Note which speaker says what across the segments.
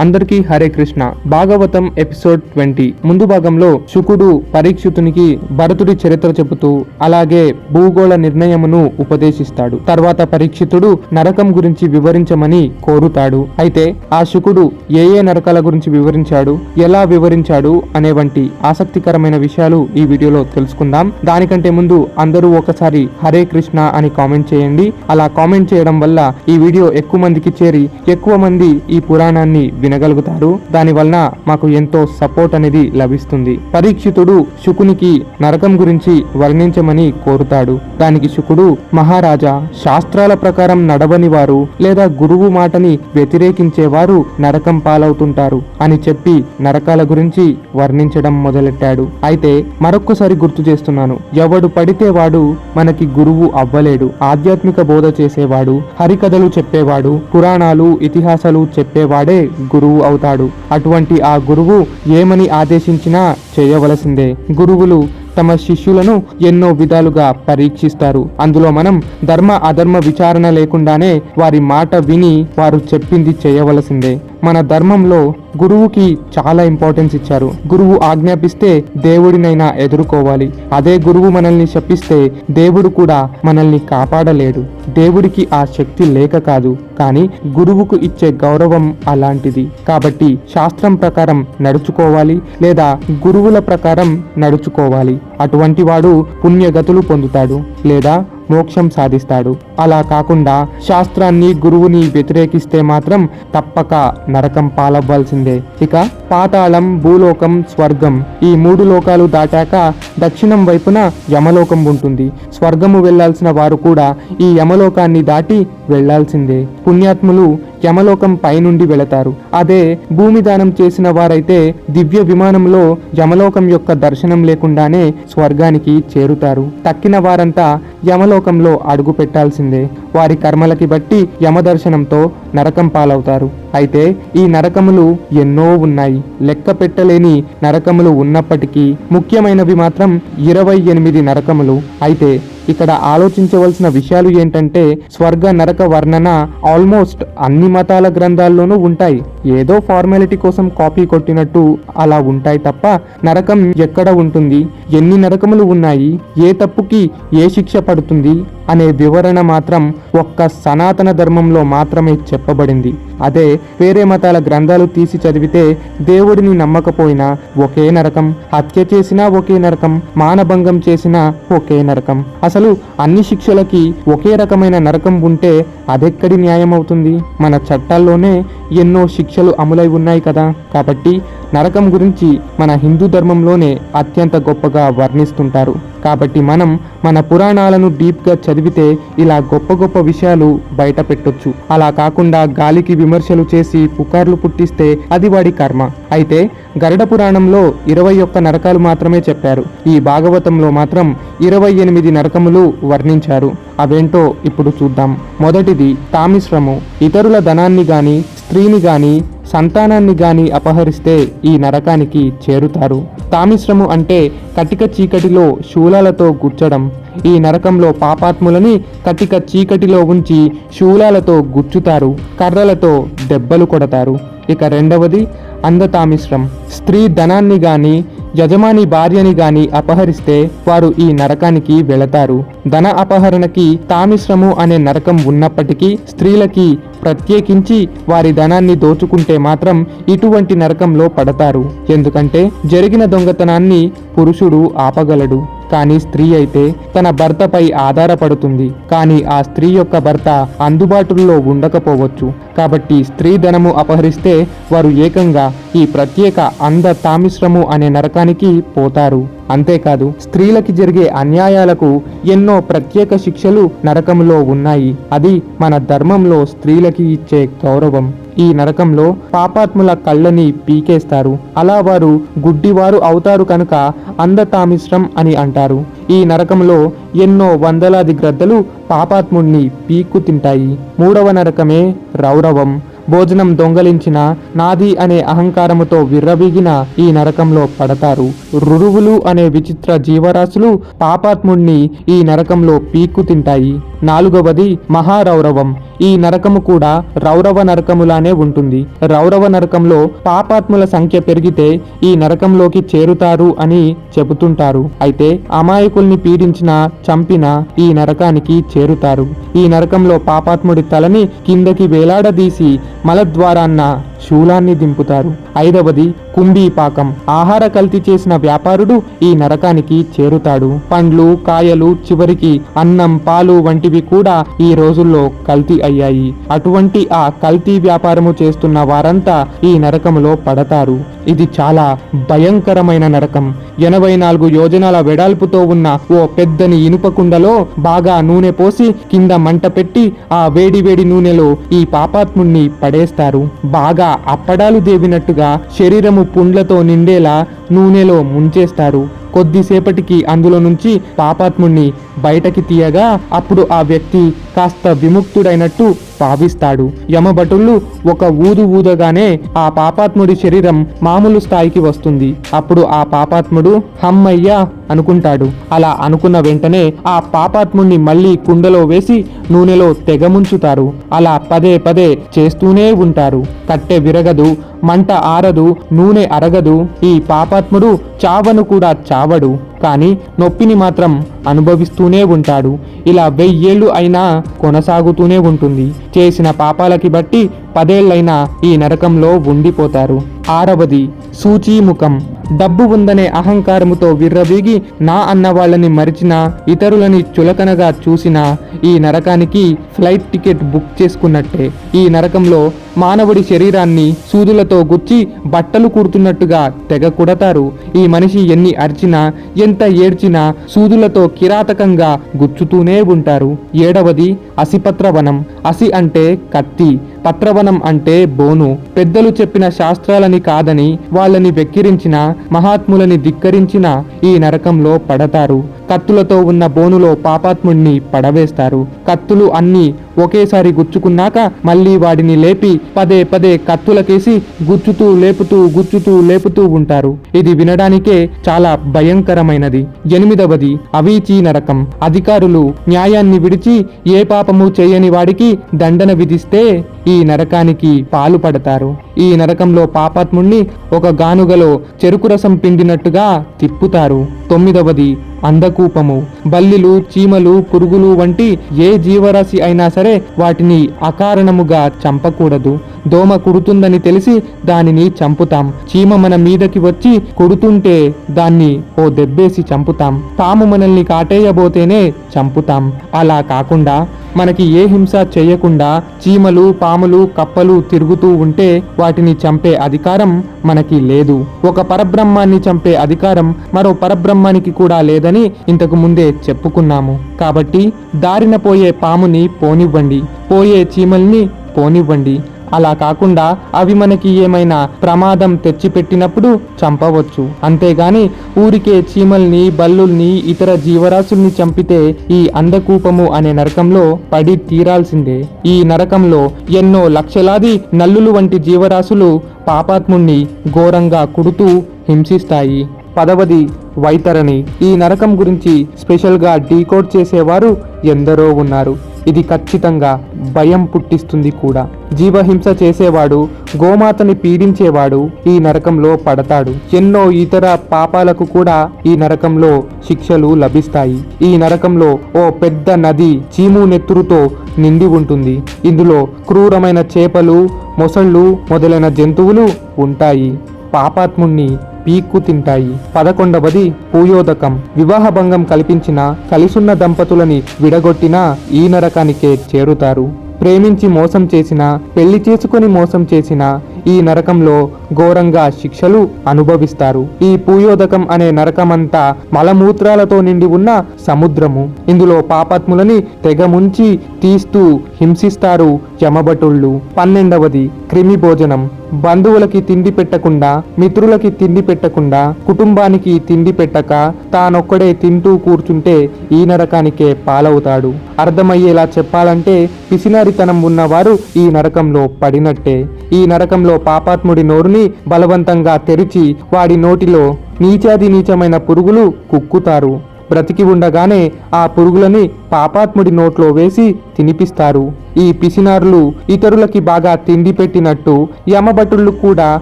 Speaker 1: అందరికీ Hare Krishna. Bhagavatam episode twenty. ముందు భాగంలో శుకుడు పరీక్షితునికి భరతుడి చరిత్ర చెబుతూ అలాగే భూగోళ నిర్ణయమును ఉపదేశిస్తాడు. తర్వాత పరీక్షితుడు నరకం గురించి వివరించమని కోరుతాడు. అయితే ఆ శుకుడు ఏ ఏ నరకాల గురించి వివరించాడు ఎలా వివరించాడు అనే వంటి ఆసక్తికరమైన విషయాలు ఈ వీడియోలో తెలుసుకుందాం. దానికంటే ముందు అందరూ ఒకసారి హరే కృష్ణ అని కామెంట్ చేయండి. అలా కామెంట్ చేయడం వల్ల ఈ వీడియో ఎక్కువ మందికి చేరి ఎక్కువ మంది ఈ పురాణాన్ని వినగలుగుతారు. దాని వలన మాకు ఎంతో సపోర్ట్ అనేది లభిస్తుంది. పరీక్షితుడు శుకునికి నరకం గురించి వర్ణించమని కోరుతాడు. దానికి శుకుడు మహారాజా శాస్త్రాల ప్రకారం నడవని వారు లేదా గురువు మాటని వ్యతిరేకించేవారు నరకం పాలవుతుంటారు అని చెప్పి నరకాల గురించి వర్ణించడం మొదలెట్టాడు. అయితే మరొక్కసారి గుర్తు చేస్తున్నాను. ఎవడు పడితే వాడు మనకి గురువు అవ్వలేడు. ఆధ్యాత్మిక బోధ చేసేవాడు హరికథలు చెప్పేవాడు పురాణాలు ఇతిహాసాలు చెప్పేవాడే గురువు అవుతాడు. అటువంటి ఆ గురువు ఏమని ఆదేశించినా చేయవలసిందే. గురువులు తమ శిష్యులను ఎన్నో విధాలుగా పరీక్షిస్తారు. అందులో మనం ధర్మ అధర్మ విచారణ లేకుండానే వారి మాట విని వారు చెప్పింది చేయవలసిందే. మన ధర్మంలో గురువుకి చాలా ఇంపార్టెన్స్ ఇచ్చారు. గురువు ఆజ్ఞాపిస్తే దేవుడినైనా ఎదుర్కోవాలి. అదే గురువు మనల్ని శపిస్తే దేవుడు కూడా మనల్ని కాపాడలేడు. దేవుడికి ఆ శక్తి లేక కాదు. కానీ గురువుకు ఇచ్చే గౌరవం అలాంటిది. కాబట్టి శాస్త్రం ప్రకారం నడుచుకోవాలి లేదా గురువుల ప్రకారం నడుచుకోవాలి. అటువంటి వాడు పుణ్యగతులు పొందుతాడు లేదా మోక్షం సాధిస్తాడు. అలా కాకుండా శాస్త్రాన్ని గురువుని వ్యతిరేకిస్తే మాత్రం తప్పక నరకం పాలవ్వాల్సిందే. ఇక పాతాళం భూలోకం స్వర్గం ఈ మూడు లోకాలు దాటాక దక్షిణం వైపున యమలోకం ఉంటుంది. స్వర్గము వెళ్ళాల్సిన వారు కూడా ఈ యమలోకాన్ని దాటి వెళ్ళాల్సిందే. పుణ్యాత్ములు యమలోకం పైనుండి వెళతారు. అదే భూమి దానం చేసిన వారైతే దివ్య విమానంలో యమలోకం యొక్క దర్శనం లేకుండానే స్వర్గానికి చేరుతారు. తక్కిన వారంతా యమలోకంలో అడుగు పెట్టాల్సిందే వారి కర్మలకి బట్టి యమదర్శనంతో నరకం పాలవుతారు. అయితే ఈ నరకములు ఎన్నో ఉన్నాయి. లెక్క పెట్టలేని నరకములు ఉన్నప్పటికీ ముఖ్యమైనవి మాత్రం ఇరవై ఎనిమిది నరకములు. అయితే ఇక్కడ ఆలోచించవలసిన విషయాలు ఏంటంటే స్వర్గ నరక వర్ణన ఆల్మోస్ట్ అన్ని మతాల గ్రంథాల్లోనూ ఉంటాయి. ఏదో ఫార్మాలిటీ కోసం కాపీ కొట్టినట్టు అలా ఉంటాయి తప్ప నరకం ఎక్కడ ఉంటుంది? ఎన్ని నరకములు ఉన్నాయి? ఏ తప్పుకి ఏ శిక్ష పడుతుంది? అనే వివరణ మాత్రం ఒక్క సనాతన ధర్మంలో మాత్రమే చెప్పబడింది. అదే వేరే మతాల గ్రంథాలు తీసి చదివితే దేవుడిని నమ్మకపోయినా ఒకే నరకం హత్య చేసినా ఒకే నరకం మానభంగం చేసినా ఒకే నరకం. అసలు అన్ని శిక్షలకి ఒకే రకమైన నరకం ఉంటే అదెక్కడి న్యాయం అవుతుంది మన చట్టాల్లోనే ఎన్నో శిక్షలు అమలై ఉన్నాయి కదా. కాబట్టి నరకం గురించి మన హిందూ ధర్మంలోనే అత్యంత గొప్పగా వర్ణిస్తుంటారు. కాబట్టి మనం మన పురాణాలను డీప్గా చదివితే ఇలా గొప్ప గొప్ప విషయాలు బయట పెట్టొచ్చు. అలా కాకుండా గాలికి విమర్శలు చేసి పుకార్లు పుట్టిస్తే అది వాడి కర్మ. అయితే గరుడ పురాణంలో ఇరవై ఒక్క నరకాలు మాత్రమే చెప్పారు. ఈ భాగవతంలో మాత్రం ఇరవై ఎనిమిది నరకములు వర్ణించారు. అవేంటో ఇప్పుడు చూద్దాం. మొదటిది తామిశ్రము. ఇతరుల ధనాన్ని గాని స్త్రీని గాని సంతానాన్ని గాని అపహరిస్తే ఈ నరకానికి చేరుతారు. తామిశ్రము అంటే కటిక చీకటిలో శూలాలతో గుచ్చడం. ఈ నరకంలో పాపాత్ములని కటిక చీకటిలో ఉంచి శూలాలతో గుచ్చుతారు. కర్రలతో దెబ్బలు కొడతారు. ఇక రెండవది అందతామిశ్రం స్త్రీ ధనాన్ని గాని యజమాని భార్యని గాని అపహరిస్తే వారు ఈ నరకానికి వెళతారు. ధన అపహరణకి తామిశ్రము అనే నరకం ఉన్నప్పటికీ స్త్రీలకి ప్రత్యేకించి వారి ధనాన్ని దోచుకుంటే మాత్రం ఇటువంటి నరకంలో పడతారు. ఎందుకంటే జరిగిన దొంగతనాన్ని పురుషుడు ఆపగలడు. కానీ స్త్రీ అయితే తన భర్తపై ఆధారపడుతుంది. కానీ ఆ స్త్రీ యొక్క భర్త అందుబాటులో ఉండకపోవచ్చు. కాబట్టి స్త్రీ ధనము అపహరిస్తే వారు ఏకంగా ఈ ప్రత్యేక అంధ తామిశ్రము అనే నరకానికి పోతారు. అంతేకాదు స్త్రీలకి జరిగే అన్యాయాలకు ఎన్నో ప్రత్యేక శిక్షలు నరకంలో ఉన్నాయి. అది మన ధర్మంలో స్త్రీలకి ఇచ్చే గౌరవం. ఈ నరకంలో పాపాత్ముల కళ్ళని పీకేస్తారు. అలా వారు గుడ్డివారు అవుతారు కనుక అంధతామిశ్రం అని అంటారు. ఈ నరకంలో ఎన్నో వందలాది గ్రద్దలు పాపాత్ముడిని పీక్కు తింటాయి. మూడవ నరకమే రౌరవం. భోజనం దొంగలించిన నాది అనే అహంకారముతో విర్రవీగిన ఈ నరకంలో పడతారు. రురువులు అనే విచిత్ర జీవరాశులు పాపాత్ముణ్ణి ఈ నరకంలో పీక్కు తింటాయి. నాలుగవది మహారౌరవం. ఈ నరకము కూడా రౌరవ నరకములానే ఉంటుంది. రౌరవ నరకంలో పాపాత్ముల సంఖ్య పెరిగితే ఈ నరకంలోకి చేరుతారు అని చెబుతుంటారు. అయితే అమాయకుల్ని పీడించిన చంపిన ఈ నరకానికి చేరుతారు. ఈ నరకంలో పాపాత్ముడి తలని కిందకి వేలాడదీసి మలద్వారాన్న శూలాన్ని దింపుతారు. ఐదవది కుంభీపాకం ఆహార కల్తీ చేసిన వ్యాపారుడు ఈ నరకానికి చేరుతాడు. పండ్లు కాయలు చివరికి అన్నం పాలు వంటివి కూడా ఈ రోజుల్లో కల్తీ అయ్యాయి. అటువంటి ఆ కల్తీ వ్యాపారము చేస్తున్న వారంతా ఈ నరకములో పడతారు. ఇది చాలా భయంకరమైన నరకం. ఎనభై నాలుగు యోజనాల వెడల్పుతో ఉన్న ఓ పెద్దని ఇనుప కుండలో బాగా నూనె పోసి కింద మంట పెట్టి ఆ వేడి వేడి నూనెలో ఈ పాపాత్ముణ్ణి పడేస్తారు. బాగా అప్పడాలు దేవినట్టుగా శరీరము పుండ్లతో నిండేలా నూనెలో ముంచేస్తారు. కొద్దిసేపటికి అందులో నుంచి పాపాత్ముణ్ణి బయటకి తీయగా అప్పుడు ఆ వ్యక్తి కాస్త విముక్తుడైనట్టు భావిస్తాడు. యమభటులు ఒక ఊదు ఊదగానే ఆ పాపాత్ముడి శరీరం మామూలు స్థాయికి వస్తుంది. అప్పుడు ఆ పాపాత్ముడు హమ్మయ్యా అనుకుంటాడు. అలా అనుకున్న వెంటనే ఆ పాపాత్ముడిని మళ్ళీ కుండలో వేసి నూనెలో తెగముంచుతారు అలా పదే పదే చేస్తూనే ఉంటారు. కట్టె విరగదు మంట ఆరదు నూనె అరగదు. ఈ పాపాత్ముడు చావను కూడా చావడు. కానీ నొప్పిని మాత్రం అనుభవిస్తూనే ఉంటాడు. ఇలా వెయ్యేళ్ళు అయినా కొనసాగుతూనే ఉంటుంది. చేసిన పాపాలకి బట్టి పదేళ్ళైనా ఈ నరకంలో ఉండిపోతారు. ఆరవది సూచీముఖం. డబ్బు ఉందనే అహంకారముతో విర్రవీగి నా అన్న వాళ్ళని మరిచిన ఇతరులని చులకనగా చూసిన ఈ నరకానికి ఫ్లైట్ టికెట్ బుక్ చేసుకున్నట్టే. ఈ నరకంలో మానవుడి శరీరాన్ని సూదులతో గుచ్చి బట్టలు కుడుతున్నట్టుగా తెగ కుడతారు. ఈ మనిషి ఎన్ని అరిచినా ఎంత ఏడ్చినా సూదులతో కిరాతకంగా గుచ్చుతూనే ఉంటారు. ఏడవది అసిపత్రవనం. అసి అంటే కత్తి. పత్రవనం అంటే బోను. పెద్దలు చెప్పిన శాస్త్రాలని కాదని వాళ్ళని వెక్కిరించిన మహాత్ములని ధిక్కరించిన ఈ నరకంలో పడతారు. కత్తులతో ఉన్న బోనులో పాపాత్ముడిని పడవేస్తారు. కత్తులు అన్నీ ఒకేసారి గుచ్చుకున్నాక మళ్ళీ వాడిని లేపి పదే పదే కత్తులకేసి గుచ్చుతూ లేపుతూ గుచ్చుతూ లేపుతూ ఉంటారు. ఇది వినడానికే చాలా భయంకరమైనది. ఎనిమిదవది అవీచీ నరకం. అధికారులు న్యాయాన్ని విడిచి ఏ పాపము చేయని వాడికి దండన విధిస్తే ఈ నరకానికి పాలు పడతారు. ఈ నరకంలో పాపాత్ముణ్ణి ఒక గానుగలో చెరుకు రసం పిండినట్టుగా తిప్పుతారు. తొమ్మిదవది అందకూపము. బల్లిలు చీమలు పురుగులు వంటి ఏ జీవరాశి అయినా సరే వాటిని అకారణముగా చంపకూడదు. దోమ కుడుతుందని తెలిసి దానిని చంపుతాం. చీమ మన మీదకి వచ్చి కుడుతుంటే దాన్ని ఓ దెబ్బేసి చంపుతాం. తాము మనల్ని కాటేయబోతేనే చంపుతాం. అలా కాకుండా మనకి ఏ హింస చేయకుండా చీమలు పాములు కప్పలు తిరుగుతూ ఉంటే వాటిని చంపే అధికారం మనకి లేదు. ఒక పరబ్రహ్మాన్ని చంపే అధికారం మరో పరబ్రహ్మానికి కూడా లేదని ఇంతకు ముందే చెప్పుకున్నాము. కాబట్టి దారిన పోయే పాముని పోనివ్వండి పోయే చీమల్ని పోనివ్వండి. అలా కాకుండా అవి మనకి ఏమైనా ప్రమాదం తెచ్చిపెట్టినప్పుడు చంపవచ్చు. అంతేగాని ఊరికే చీమల్ని బల్లుల్ని ఇతర జీవరాశుల్ని చంపితే ఈ అందకూపము అనే నరకంలో పడి తీరాల్సిందే. ఈ నరకంలో ఎన్నో లక్షలాది నల్లులు వంటి జీవరాశులు పాపాత్ముణ్ణి ఘోరంగా కుడుతూ హింసిస్తాయి. పదవది వైతరణి ఈ నరకం గురించి స్పెషల్గా డీకోడ్ చేసేవారు ఎందరో ఉన్నారు. ఇది ఖచ్చితంగా భయం పుట్టిస్తుంది కూడా. జీవహింస చేసేవాడు గోమాతని పీడించేవాడు ఈ నరకంలో పడతాడు. ఎన్నో ఇతర పాపాలకు కూడా ఈ నరకంలో శిక్షలు లభిస్తాయి. ఈ నరకంలో ఓ పెద్ద నది చీము నెత్తురుతో నిండి ఉంటుంది. ఇందులో క్రూరమైన చేపలు మొసళ్ళు మొదలైన జంతువులు ఉంటాయి. పాపాత్ముణ్ణి పీక్కు తింటాయి. పదకొండవది పూయోదకం. వివాహ భంగం కల్పించిన కలిసున్న దంపతులని విడగొట్టినా ఈ నరకానికే చేరుతారు. ప్రేమించి మోసం చేసిన పెళ్ళి చేసుకుని మోసం చేసిన ఈ నరకంలో ఘోరంగా శిక్షలు అనుభవిస్తారు. ఈ పూయోదకం అనే నరకమంతా మలమూత్రాలతో నిండి ఉన్న సముద్రము. ఇందులో పాపాత్ములని తెగ ముంచి తీస్తూ హింసిస్తారు చెమబటుళ్ళు పన్నెండవది క్రిమి భోజనం. బంధువులకి తిండి పెట్టకుండా మిత్రులకి తిండి పెట్టకుండా కుటుంబానికి తిండి పెట్టక తానొక్కడే తింటూ కూర్చుంటే ఈ నరకానికే పాలవుతాడు. అర్థమయ్యేలా చెప్పాలంటే పిసినారితనం ఉన్నవారు ఈ నరకంలో పడినట్టే. ఈ నరకంలో పాపాత్ముడి నోరుని బలవంతంగా తెరిచి వాడి నోటిలో నీచాది నీచమైన పురుగులు కుక్కుతారు. బ్రతికి ఉండగానే ఆ పురుగులని పాపాత్ముడి నోట్లో వేసి తినిపిస్తారు. ఈ పిసినారులు ఇతరులకి బాగా తిండి పెట్టినట్టు యమభటులు కూడా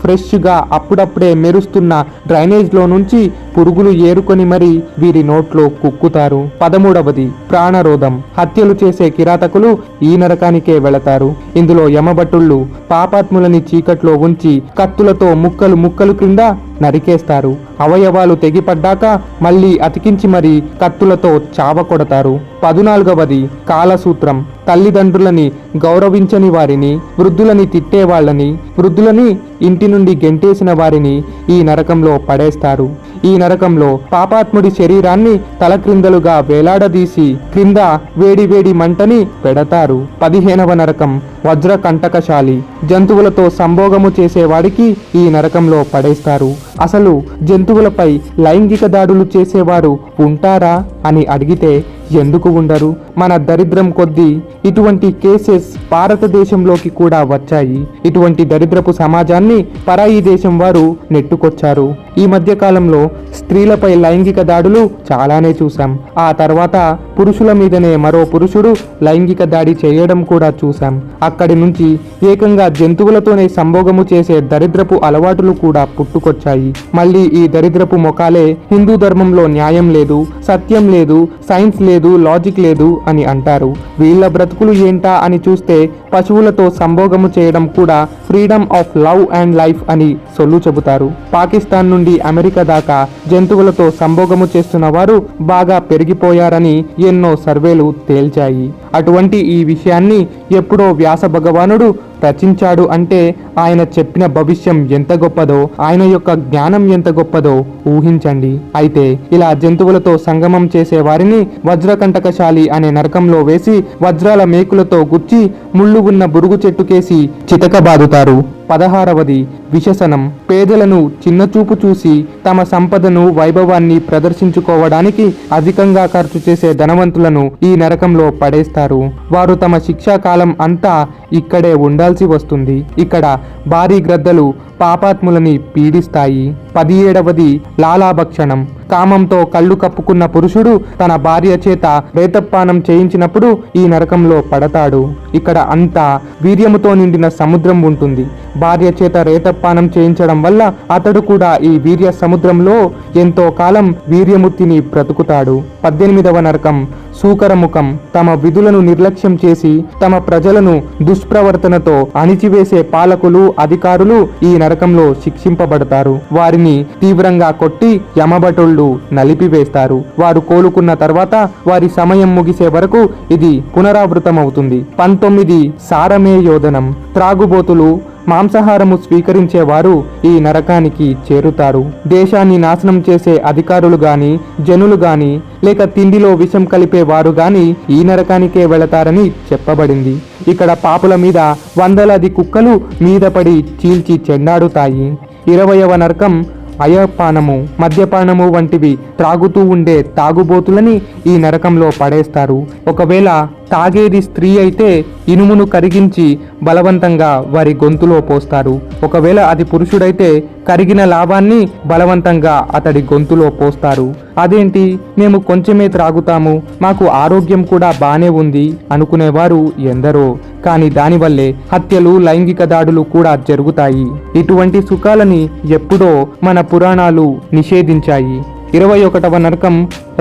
Speaker 1: ఫ్రెష్గా అప్పుడప్పుడే మెరుస్తున్న డ్రైనేజ్లో నుంచి పురుగులు ఏరుకొని మరి వీరి నోట్లో కుక్కుతారు. పదమూడవది ప్రాణరోధం. హత్యలు చేసే కిరాతకులు ఈ నరకానికే వెళతారు. ఇందులో యమభటుళ్ళు పాపాత్ములని చీకట్లో ఉంచి కత్తులతో ముక్కలు ముక్కలు క్రింద నరికేస్తారు. అవయవాలు తెగిపడ్డాక మళ్ళీ అతికించి మరి కత్తులతో చావ కొడతారు. పదునాలుగవది కాలసూత్రం. తల్లిదండ్రులని గౌరవించని వారిని వృద్ధులని తిట్టేవాళ్ళని వృద్ధులని ఇంటి నుండి గెంటేసిన వారిని ఈ నరకంలో పడేస్తారు. ఈ నరకంలో పాపాత్ముడి శరీరాన్ని తలక్రిందలుగా వేలాడదీసి క్రింద వేడివేడి మంటని పెడతారు. పదిహేనవ నరకం వజ్ర కంటకశాలి జంతువులతో సంభోగము చేసేవాడికి ఈ నరకంలో పడేస్తారు. అసలు జంతువులపై లైంగిక దాడులు చేసేవారు ఉంటారా అని అడిగితే ఎందుకు ఉండరు? మన దరిద్రం కొద్దీ ఇటువంటి కేసెస్ భారతదేశంలోకి కూడా వచ్చాయి. ఇటువంటి దరిద్రపు సమాజాన్ని పరాయి దేశం వారు నెట్టుకొచ్చారు. ఈ మధ్య కాలంలో స్త్రీలపై లైంగిక దాడులు చాలానే చూసాం ఆ తర్వాత పురుషుల మీదనే మరో పురుషుడు లైంగిక దాడి చేయడం కూడా చూసాం అక్కడి నుంచి ఏకంగా జంతువులతోనే సంభోగము చేసే దరిద్రపు అలవాటులు కూడా పుట్టుకొచ్చాయి. మళ్ళీ ఈ దరిద్రపు మొఖాలే హిందూ ధర్మంలో న్యాయం లేదు సత్యం లేదు సైన్స్ లేదు లాజిక్ లేదు అని అంటారు. వీళ్ళ బ్రతుకులు ఏంటా అని చూస్తే పశువులతో సంభోగము చేయడం కూడా freedom of love and life అని సొల్లు చెబుతారు. పాకిస్తాన్ నుండి అమెరికా దాకా జంతువులతో సంభోగము చేస్తున్న వారు బాగా పెరిగిపోయారని ఎన్నో సర్వేలు తేల్చాయి. అటువంటి ఈ విషయాన్ని ఎప్పుడో వ్యాస భగవానుడు రచించాడు అంటే ఆయన చెప్పిన భవిష్యం ఎంత గొప్పదో ఆయన యొక్క జ్ఞానం ఎంత గొప్పదో ఊహించండి. అయితే ఇలా జంతువులతో సంగమం చేసే వారిని వజ్రకంటకశాలి అనే నరకంలో వేసి వజ్రాల మేకులతో గుచ్చి ముళ్ళు ఉన్న బురుగు చెట్టుకేసి చితకబాదుతారు. పదహారవది విశసనం పేదలను చిన్నచూపు చూసి తమ సంపదను వైభవాన్ని ప్రదర్శించుకోవడానికి అధికంగా ఖర్చు చేసే ధనవంతులను ఈ నరకంలో పడేస్తారు. వారు తమ శిక్షా కాలం అంతా ఇక్కడే ఉండాల్సి వస్తుంది. ఇక్కడ భారీ గ్రద్దలు పాపాత్ములని పీడిస్తాయి. పదిహేడవది లాలాభక్షణం. కామంతో కళ్ళు కప్పుకున్న పురుషుడు తన భార్య చేత రేతప్పానం చేయించినప్పుడు ఈ నరకంలో పడతాడు. ఇక్కడ అంతా వీర్యముతో నిండిన సముద్రం ఉంటుంది. భార్య చేత రేతప్పానం చేయించడం వల్ల అతడు కూడా ఈ వీర్య సముద్రంలో ఎంతో కాలం వీర్యము తిని బ్రతుకుతాడు. పద్దెనిమిదవ నరకం సూకరముఖం తమ విధులను నిర్లక్ష్యం చేసి తమ ప్రజలను దుష్ప్రవర్తనతో అణిచివేసే పాలకులు అధికారులు ఈ నరకంలో శిక్షింపబడతారు. వారిని తీవ్రంగా కొట్టి యమభటుళ్ళు నలిపివేస్తారు. వారు కోలుకున్న తర్వాత వారి సమయం ముగిసే వరకు ఇది పునరావృతమవుతుంది. పంతొమ్మిది సారమే యోధనం త్రాగుబోతులు మాంసాహారము స్వీకరించేవారు ఈ నరకానికి చేరుతారు. దేశాన్ని నాశనం చేసే అధికారులు గాని జనులు గాని లేక తిండిలో విషం కలిపే వారు గాని ఈ నరకానికే వెళతారని చెప్పబడింది. ఇక్కడ పాపుల మీద వందలాది కుక్కలు మీద పడి చీల్చి చెండాడుతాయి. ఇరవయవ నరకం అయపానము మద్యపానము వంటివి త్రాగుతూ ఉండే తాగుబోతులని ఈ నరకంలో పడేస్తారు. ఒకవేళ తాగేది స్త్రీ అయితే ఇనుమును కరిగించి బలవంతంగా వారి గొంతులో పోస్తారు. ఒకవేళ అది పురుషుడైతే కరిగిన లాభాన్ని బలవంతంగా అతడి గొంతులో పోస్తారు. అదేంటి? మేము కొంచెమే త్రాగుతాము. మాకు ఆరోగ్యం కూడా బానే ఉంది అనుకునేవారు ఎందరో. కానీ దానివల్లే హత్యలు లైంగిక దాడులు కూడా జరుగుతాయి. ఇటువంటి సుఖాలని ఎప్పుడో మన పురాణాలు నిషేధించాయి. ఇరవై ఒకటవ నరకం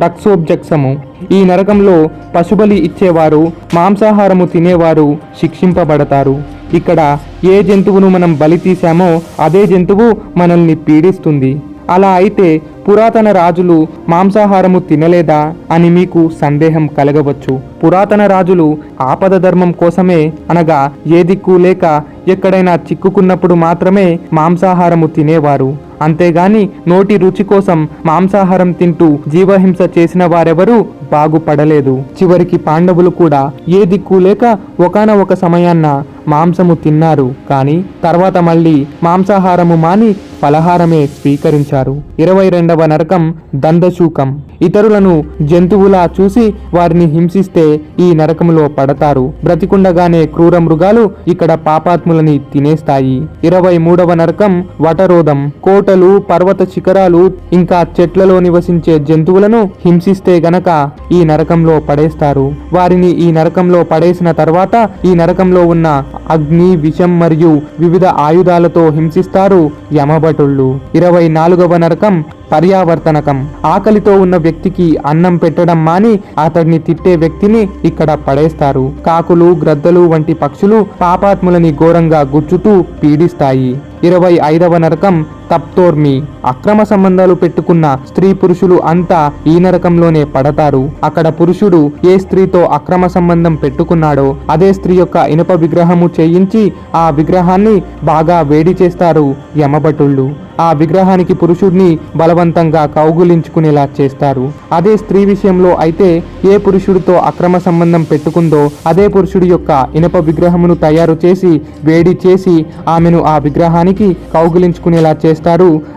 Speaker 1: రక్సోబ్జక్సము ఈ నరకంలో పశుబలి ఇచ్చేవారు మాంసాహారము తినేవారు శిక్షింపబడతారు. ఇక్కడ ఏ జంతువును మనం బలి తీశామో అదే జంతువు మనల్ని పీడిస్తుంది. అలా అయితే పురాతన రాజులు మాంసాహారము తినలేదా అని మీకు సందేహం కలగవచ్చు. పురాతన రాజులు ఆపద ధర్మం కోసమే అనగా ఏ దిక్కు లేక ఎక్కడైనా చిక్కుకున్నప్పుడు మాత్రమే మాంసాహారము తినేవారు. అంతేగాని నోటి రుచి కోసం మాంసాహారం తింటూ జీవహింస చేసిన వారెవరూ బాగుపడలేదు. చివరికి పాండవులు కూడా ఏ దిక్కు లేక ఒకన ఒక సమయాన్న మాంసము తిన్నారు. కానీ తర్వాత మళ్ళీ మాంసాహారము మాని ఫలహారమే స్వీకరించారు. ఇరవై రెండవ నరకం దందశూకం ఇతరులను జంతువులా చూసి వారిని హింసిస్తే ఈ నరకములో పడతారు. బ్రతికుండగానే క్రూర మృగాలు ఇక్కడ పాపాత్ములని తినేస్తాయి. ఇరవై మూడవ నరకం వటరోధం కోటలు పర్వత శిఖరాలు ఇంకా చెట్లలో నివసించే జంతువులను హింసిస్తే గనక ఈ నరకంలో పడేస్తారు. వారిని ఈ నరకంలో పడేసిన తర్వాత ఈ నరకంలో ఉన్న అగ్ని విషం మరియు వివిధ ఆయుధాలతో హింసిస్తారు యమభటుళ్ళు ఇరవై నాలుగవ నరకం పర్యావర్తనకం. ఆకలితో ఉన్న వ్యక్తికి అన్నం పెట్టడం మాని అతడిని తిట్టే వ్యక్తిని ఇక్కడ పడేస్తారు. కాకులు గ్రద్దలు వంటి పక్షులు పాపాత్ములని ఘోరంగా గుచ్చుతూ పీడిస్తాయి. ఇరవై ఐదవ నరకం తప్తోర్మి అక్రమ సంబంధాలు పెట్టుకున్న స్త్రీ పురుషులు అంతా ఈ నరకంలోనే పడతారు. అక్కడ పురుషుడు ఏ స్త్రీతో అక్రమ సంబంధం పెట్టుకున్నాడో అదే స్త్రీ యొక్క ఇనుప విగ్రహము చేయించి ఆ విగ్రహాన్ని బాగా వేడి చేస్తారు యమభటుళ్ళు. ఆ విగ్రహానికి పురుషుడిని బలవంతంగా కౌగులించుకునేలా చేస్తారు. అదే స్త్రీ విషయంలో అయితే ఏ పురుషుడితో అక్రమ సంబంధం పెట్టుకుందో అదే పురుషుడి యొక్క ఇనుప విగ్రహమును తయారు చేసి వేడి చేసి ఆమెను ఆ విగ్రహానికి కౌగిలించుకునేలా చేస్తారు.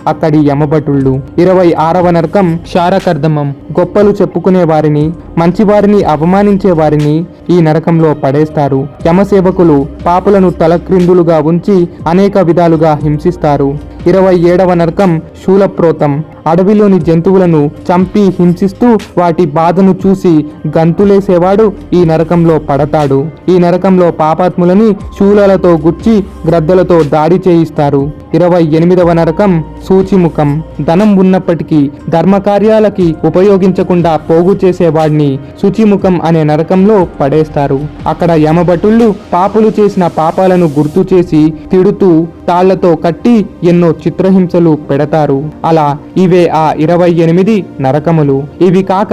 Speaker 1: అక్కడి యమభటుళ్ళు. ఇరవై ఆరవ నరకం శారకర్దమం. గొప్పలు చెప్పుకునే వారిని మంచివారిని అవమానించే వారిని ఈ నరకంలో పడేస్తారు. యమసేవకులు పాపులను తలక్రిందులుగా ఉంచి అనేక విధాలుగా హింసిస్తారు. ఇరవై ఏడవ నరకం శూలప్రోతం. అడవిలోని జంతువులను చంపి హింసిస్తూ వాటి బాధను చూసి గంతులేసేవాడు ఈ నరకంలో పడతాడు. ఈ నరకంలో పాపాత్ములని శూలలతో గుచ్చి గ్రద్దలతో దాడి చేయిస్తారు. ఇరవై ఎనిమిదవ నరకం సూచిముఖం. ధనం ఉన్నప్పటికీ ధర్మకార్యాలకి ఉపయోగించకుండా పోగు చేసేవాడిని శుచిముఖం అనే నరకంలో పడేస్తారు అక్కడ యమభటుళ్ళు పాపులు చేసిన పాపాలను గుర్తు చేసి తిడుతూ తాళ్ళతో కట్టి ఎన్నో చిత్రహింసలు పెడతారు. అలా ఇవే ఆ ఇరవై ఎనిమిది నరకములు. ఇవి కాక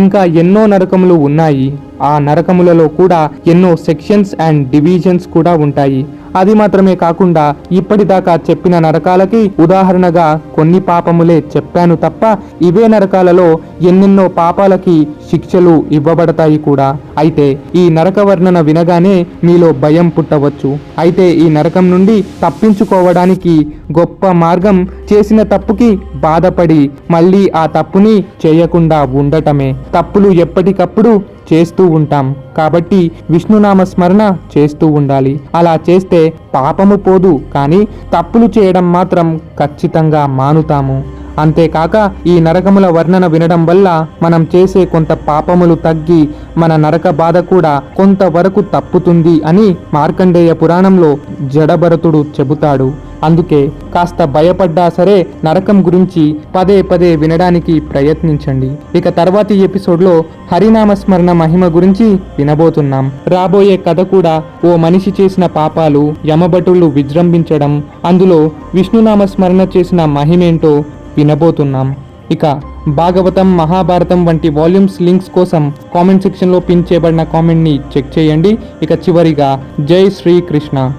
Speaker 1: ఇంకా ఎన్నో నరకములు ఉన్నాయి. ఆ నరకములలో కూడా ఎన్నో సెక్షన్స్ అండ్ డివిజన్స్ కూడా ఉంటాయి. అది మాత్రమే కాకుండా ఇప్పటిదాకా చెప్పిన నరకాలకి ఉదాహరణగా కొన్ని పాపములే చెప్పాను తప్ప ఇవే నరకాలలో ఎన్నెన్నో పాపాలకి శిక్షలు ఇవ్వబడతాయి కూడా. అయితే ఈ నరక వర్ణన వినగానే మీలో భయం పుట్టవచ్చు. అయితే ఈ నరకం నుండి తప్పించుకోవడానికి గొప్ప మార్గం చేసిన తప్పుకి బాధపడి మళ్ళీ ఆ తప్పుని చేయకుండా ఉండటమే. తప్పులు ఎప్పటికప్పుడు చేస్తూ ఉంటాం. కాబట్టి విష్ణునామ స్మరణ చేస్తూ ఉండాలి. అలా చేస్తే పాపము పోదు. కానీ తప్పులు చేయడం మాత్రం ఖచ్చితంగా మానుతాము. అంతేకాక ఈ నరకముల వర్ణన వినడం వల్ల మనం చేసే కొంత పాపములు తగ్గి మన నరక బాధ కూడా కొంతవరకు తప్పుతుంది అని మార్కండేయ పురాణంలో జడభరతుడు చెబుతాడు. అందుకే కాస్త భయపడ్డా సరే నరకం గురించి పదే పదే వినడానికి ప్రయత్నించండి. ఇక తర్వాతి ఎపిసోడ్లో హరినామస్మరణ మహిమ గురించి వినబోతున్నాం. రాబోయే కథ కూడా ఓ మనిషి చేసిన పాపాలు యమభటులు విజృంభించడం అందులో విష్ణునామస్మరణ చేసిన మహిమేంటో వినబోతున్నాం. ఇక భాగవతం మహాభారతం వంటి వాల్యూమ్స్ లింక్స్ కోసం కామెంట్ సెక్షన్లో పిన్ చేయబడిన కామెంట్ని చెక్ చేయండి. ఇక చివరిగా జై శ్రీకృష్ణ.